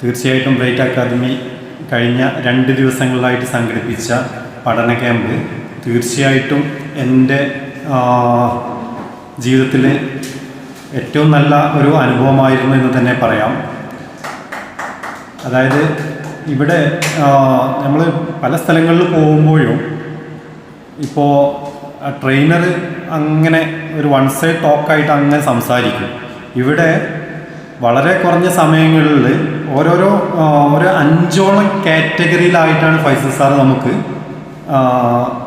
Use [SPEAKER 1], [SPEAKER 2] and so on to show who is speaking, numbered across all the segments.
[SPEAKER 1] തീർച്ചയായിട്ടും bright academy കഴിഞ്ഞ രണ്ട് ദിവസങ്ങളിലായിട്ട് സംഘടിപ്പിച്ച പഠന ക്യാമ്പ് തീർച്ചയായിട്ടും എന്റെ ജീവിതത്തിലെ ഏറ്റവും നല്ല ഒരു അനുഭവമായിരുന്നു എന്ന് തന്നെ പറയാം. അതായത് ഇവിടെ നമ്മൾ പല സ്ഥലങ്ങളിൽ പോകുമ്പോഴും ഇപ്പോൾ ട്രെയിനർ അങ്ങനെ ഒരു വൺ സൈഡ് ടോക്കായിട്ട് അങ്ങനെ സംസാരിക്കും. ഇവിടെ വളരെ കുറഞ്ഞ സമയങ്ങളിൽ ഓരോരോ ഓരോ അഞ്ചോളം കാറ്റഗറിയിലായിട്ടാണ് ഫൈസൽ സാർ നമുക്ക്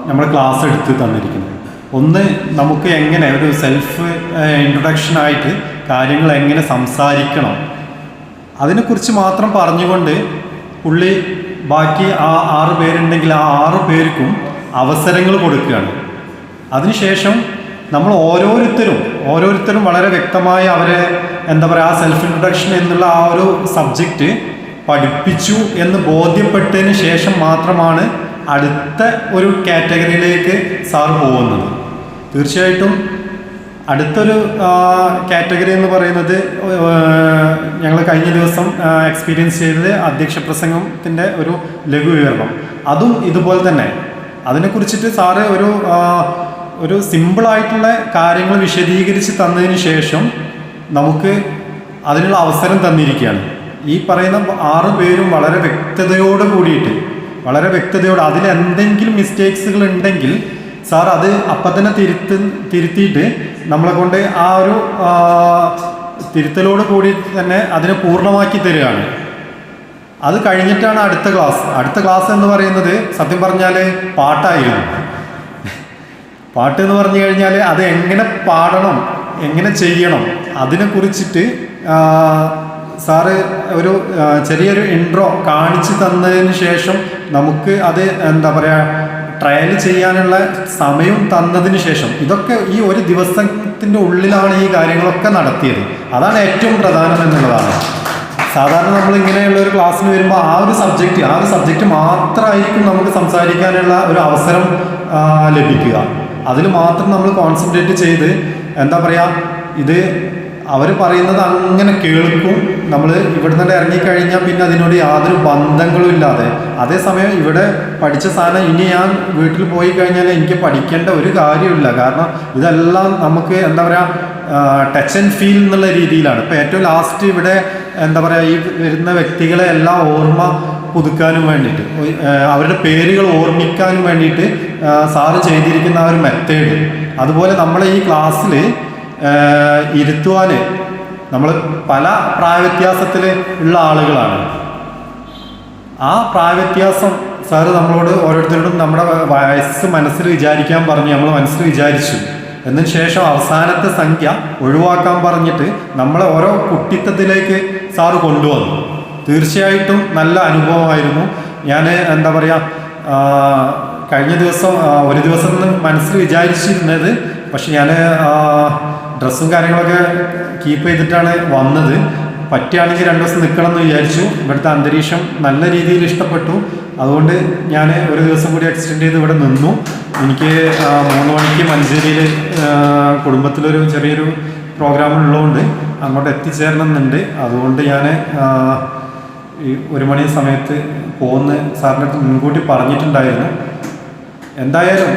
[SPEAKER 1] നമ്മൾ ക്ലാസ് എടുത്ത് തന്നിരിക്കുന്നത്. ഒന്ന് നമുക്ക് എങ്ങനെ ഒരു സെൽഫ് ഇൻട്രൊഡക്ഷനായിട്ട് കാര്യങ്ങൾ എങ്ങനെ സംസാരിക്കണം. അതിനെക്കുറിച്ച് മാത്രം പറഞ്ഞുകൊണ്ട് പുള്ളി ബാക്കി ആ ആറ് പേരുണ്ടെങ്കിൽ ആ ആറ് പേർക്കും അവസരങ്ങൾ കൊടുക്കുകയാണ്. അതിനുശേഷം നമ്മൾ ഓരോരുത്തരും ഓരോരുത്തരും വളരെ വ്യക്തമായി അവരെ എന്താ പറയുക ആ സെൽഫ് ഇൻട്രൊഡക്ഷൻ എന്നുള്ള ആ ഒരു സബ്ജക്റ്റ് പഠിപ്പിച്ചു എന്ന് ബോധ്യപ്പെട്ടതിന് ശേഷം മാത്രമാണ് അടുത്ത ഒരു കാറ്റഗറിയിലേക്ക് സാർ പോകുന്നത്. തീർച്ചയായിട്ടും അടുത്തൊരു കാറ്റഗറി എന്ന് പറയുന്നത് ഞങ്ങൾ കഴിഞ്ഞ ദിവസം എക്സ്പീരിയൻസ് ചെയ്തത് അധ്യക്ഷ പ്രസംഗത്തിന്റെ ഒരു ലഘു വിവരണം. അതും ഇതുപോലെ തന്നെ. അതിനെക്കുറിച്ചിട്ട് സാറ് ഒരു ഒരു സിമ്പിളായിട്ടുള്ള കാര്യങ്ങൾ വിശദീകരിച്ച് തന്നതിന് ശേഷം നമുക്ക് അതിനുള്ള അവസരം തന്നിരിക്കുകയാണ്. ഈ പറയുന്ന ആറ് പേരും വളരെ വ്യക്തതയോട് കൂടിയിട്ട് വളരെ വ്യക്തതയോട് അതിൽ എന്തെങ്കിലും മിസ്റ്റേക്സുകൾ ഉണ്ടെങ്കിൽ സാർ അത് അപ്പം തന്നെ തിരുത്ത് തിരുത്തിയിട്ട് നമ്മളെ കൊണ്ട് ആ ഒരു തിരുത്തലോട് കൂടി തന്നെ അതിനെ പൂർണമാക്കി തരികയാണ്. അത് കഴിഞ്ഞിട്ടാണ് അടുത്ത ക്ലാസ് അടുത്ത ക്ലാസ് എന്ന് പറയുന്നത് സത്യം പറഞ്ഞാൽ പാട്ടായിരുന്നു. പാട്ട് എന്ന് പറഞ്ഞു കഴിഞ്ഞാൽ അത് എങ്ങനെ പാടണം എങ്ങനെ ചെയ്യണം അതിനെ കുറിച്ചിട്ട് സാറ് ഒരു ചെറിയൊരു ഇൻട്രോ കാണിച്ചു തന്നതിന് ശേഷം നമുക്ക് അത് എന്താ പറയുക ട്രയൽ ചെയ്യാനുള്ള സമയം തന്നതിന് ശേഷം ഇതൊക്കെ ഈ ഒരു ദിവസത്തിന്റെ ഉള്ളിലാണ് ഈ കാര്യങ്ങളൊക്കെ നടത്തിയത്. അതാണ് ഏറ്റവും പ്രധാനം എന്നുള്ളതാണ്. സാധാരണ നമ്മൾ ഇങ്ങനെയുള്ള ഒരു ക്ലാസ്സിന് വരുമ്പോൾ ആ ഒരു സബ്ജക്റ്റ് ആ ഒരു സബ്ജക്റ്റ് മാത്രമായിരിക്കും നമുക്ക് സംസാരിക്കാനുള്ള ഒരു അവസരം ലഭിക്കുക. അതിൽ മാത്രം നമ്മൾ കോൺസെൻട്രേറ്റ് ചെയ്ത് എന്താ പറയുക ഇത് അവർ പറയുന്നത് അങ്ങനെ കേൾക്കും. നമ്മൾ ഇവിടെ നിന്ന് ഇറങ്ങിക്കഴിഞ്ഞാൽ പിന്നെ അതിനോട് യാതൊരു ബന്ധങ്ങളും ഇല്ലാതെ. അതേസമയം ഇവിടെ പഠിച്ച സാധനം ഇനി ഞാൻ വീട്ടിൽ പോയി കഴിഞ്ഞാൽ എനിക്ക് പഠിക്കേണ്ട ഒരു കാര്യമില്ല കാരണം ഇതെല്ലാം നമുക്ക് എന്താ പറയുക ടച്ച് ആൻഡ് ഫീൽ എന്നുള്ള രീതിയിലാണ്. ഇപ്പോൾ ഏറ്റവും ലാസ്റ്റ് ഇവിടെ എന്താ പറയുക ഈ വരുന്ന വ്യക്തികളെ എല്ലാം ഓർമ്മ പുതുക്കാനും വേണ്ടിയിട്ട്. അവരുടെ പേരുകൾ ഓർമ്മിക്കാനും വേണ്ടിയിട്ട് സാറ് ചെയ്തിരിക്കുന്ന ആ ഒരു മെത്തേഡ് അതുപോലെ നമ്മൾ ഈ ക്ലാസ്സിൽ ഇരുത്തുവാൻ നമ്മൾ പല പ്രായവ്യത്യാസത്തിൽ ഉള്ള ആളുകളാണ്. ആ പ്രായവ്യത്യാസം സാറ് നമ്മളോട് ഓരോരുത്തരോടും നമ്മുടെ വയസ്സ് മനസ്സിൽ വിചാരിക്കാൻ പറഞ്ഞ് നമ്മൾ മനസ്സിൽ വിചാരിച്ചു. എന്നതിന് ശേഷം അവസാനത്തെ സംഖ്യ ഒഴിവാക്കാൻ പറഞ്ഞിട്ട് നമ്മളെ ഓരോ കുട്ടിത്തത്തിലേക്ക് സാറ് കൊണ്ടുവന്നു. തീർച്ചയായിട്ടും നല്ല അനുഭവമായിരുന്നു. ഞാൻ എന്താ പറയുക കഴിഞ്ഞ ദിവസം ഒരു ദിവസം മനസ്സിൽ വിചാരിച്ചിരുന്നത് പക്ഷെ ഞാൻ ഡ്രസ്സും കാര്യങ്ങളൊക്കെ കീപ്പ് ചെയ്തിട്ടാണ് വന്നത്. പറ്റുകയാണെങ്കിൽ രണ്ട് ദിവസം നിൽക്കണം എന്ന് വിചാരിച്ചു. ഇവിടുത്തെ അന്തരീക്ഷം നല്ല രീതിയിൽ ഇഷ്ടപ്പെട്ടു. അതുകൊണ്ട് ഞാൻ ഒരു ദിവസം കൂടി എക്സ്റ്റെൻഡ് ചെയ്ത് ഇവിടെ നിന്നു. എനിക്ക് മൂന്ന് മണിക്ക് മഞ്ചേരിയിൽ കുടുംബത്തിലൊരു ചെറിയൊരു പ്രോഗ്രാം ഉള്ളതുകൊണ്ട് അങ്ങോട്ട് എത്തിച്ചേരണം എന്നുണ്ട് അതുകൊണ്ട് ഞാൻ ഒരു മണി സമയത്ത് പോകുന്ന സാറിന്റെ അടുത്ത് മുൻകൂട്ടി പറഞ്ഞിട്ടുണ്ടായിരുന്നു. എന്തായാലും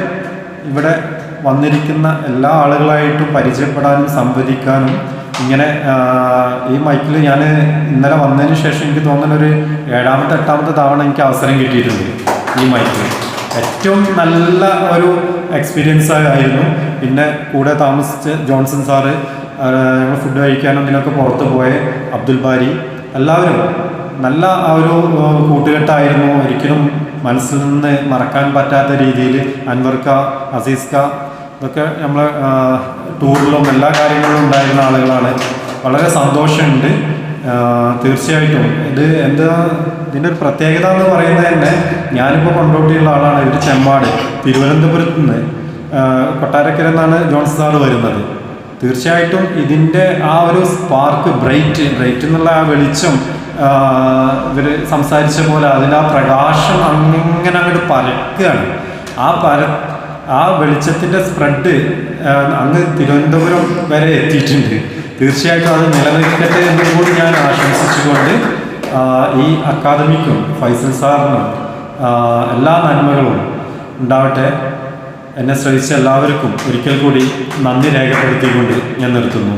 [SPEAKER 1] ഇവിടെ വന്നിരിക്കുന്ന എല്ലാ ആളുകളായിട്ടും പരിചയപ്പെടാനും സംവദിക്കാനും ഇങ്ങനെ ഈ മൈക്കിൽ ഞാൻ ഇന്നലെ വന്നതിന് ശേഷം എനിക്ക് തോന്നുന്ന ഒരു ഏഴാമത്തെ എട്ടാമത്തെ തവണ എനിക്ക് അവസരം കിട്ടിയിട്ടുണ്ട് ഈ മൈക്കിൽ ഏറ്റവും നല്ല ഒരു എക്സ്പീരിയൻസ് ആയിരുന്നു. പിന്നെ കൂടെ താമസിച്ച് ജോൺസൺ സാറ് ഞങ്ങൾ ഫുഡ് കഴിക്കാനും ഇതിനൊക്കെ പുറത്ത് പോയ അബ്ദുൽ ബാരി എല്ലാവരും നല്ല ആ ഒരു കൂട്ടുകെട്ടായിരുന്നു. ഒരിക്കലും മനസ്സിൽ നിന്ന് മറക്കാൻ പറ്റാത്ത രീതിയിൽ അൻവർക്ക അസീസ്ക ഇതൊക്കെ നമ്മൾ ടൂറിലും എല്ലാ കാര്യങ്ങളിലും ഉണ്ടായിരുന്ന ആളുകളാണ്. വളരെ സന്തോഷമുണ്ട്. തീർച്ചയായിട്ടും. ഇത് എന്താ ഇതിന്റെ ഒരു പ്രത്യേകത എന്ന് പറയുന്നത് തന്നെ ഞാനിപ്പോൾ കൊണ്ടോട്ടിയുള്ള ആളാണ്. ഒരു ചെമ്മാട് തിരുവനന്തപുരത്ത് നിന്ന്. കൊട്ടാരക്കര എന്നാണ് ജോൺസ് സാർ വരുന്നത്. തീർച്ചയായിട്ടും ഇതിന്റെ ആ ഒരു സ്പാർക്ക് ബ്രൈറ്റ് ബ്രൈറ്റ് എന്നുള്ള ആ വെളിച്ചം ഇവർ സംസാരിച്ച പോലെ അതിന്റെ ആ പ്രകാശം അങ്ങനെ അങ്ങോട്ട് പരക്കുകയാണ്. ആ പര ആ വെളിച്ചത്തിന്റെ സ്പ്രെഡ് അങ്ങ് തിരുവനന്തപുരം വരെ എത്തിയിട്ടുണ്ട്. തീർച്ചയായിട്ടും അത് നിലനിൽക്കട്ടെ എന്ന് കൂടി ഞാൻ ആശംസിച്ചുകൊണ്ട് ഈ അക്കാദമിക്കും ഫൈസൽ സാറിനും എല്ലാ നന്മകളും ഉണ്ടാവട്ടെ. എന്നെ ശ്രമിച്ച എല്ലാവർക്കും ഒരിക്കൽ കൂടി നന്ദി രേഖപ്പെടുത്തിക്കൊണ്ട് ഞാൻ നിർത്തുന്നു.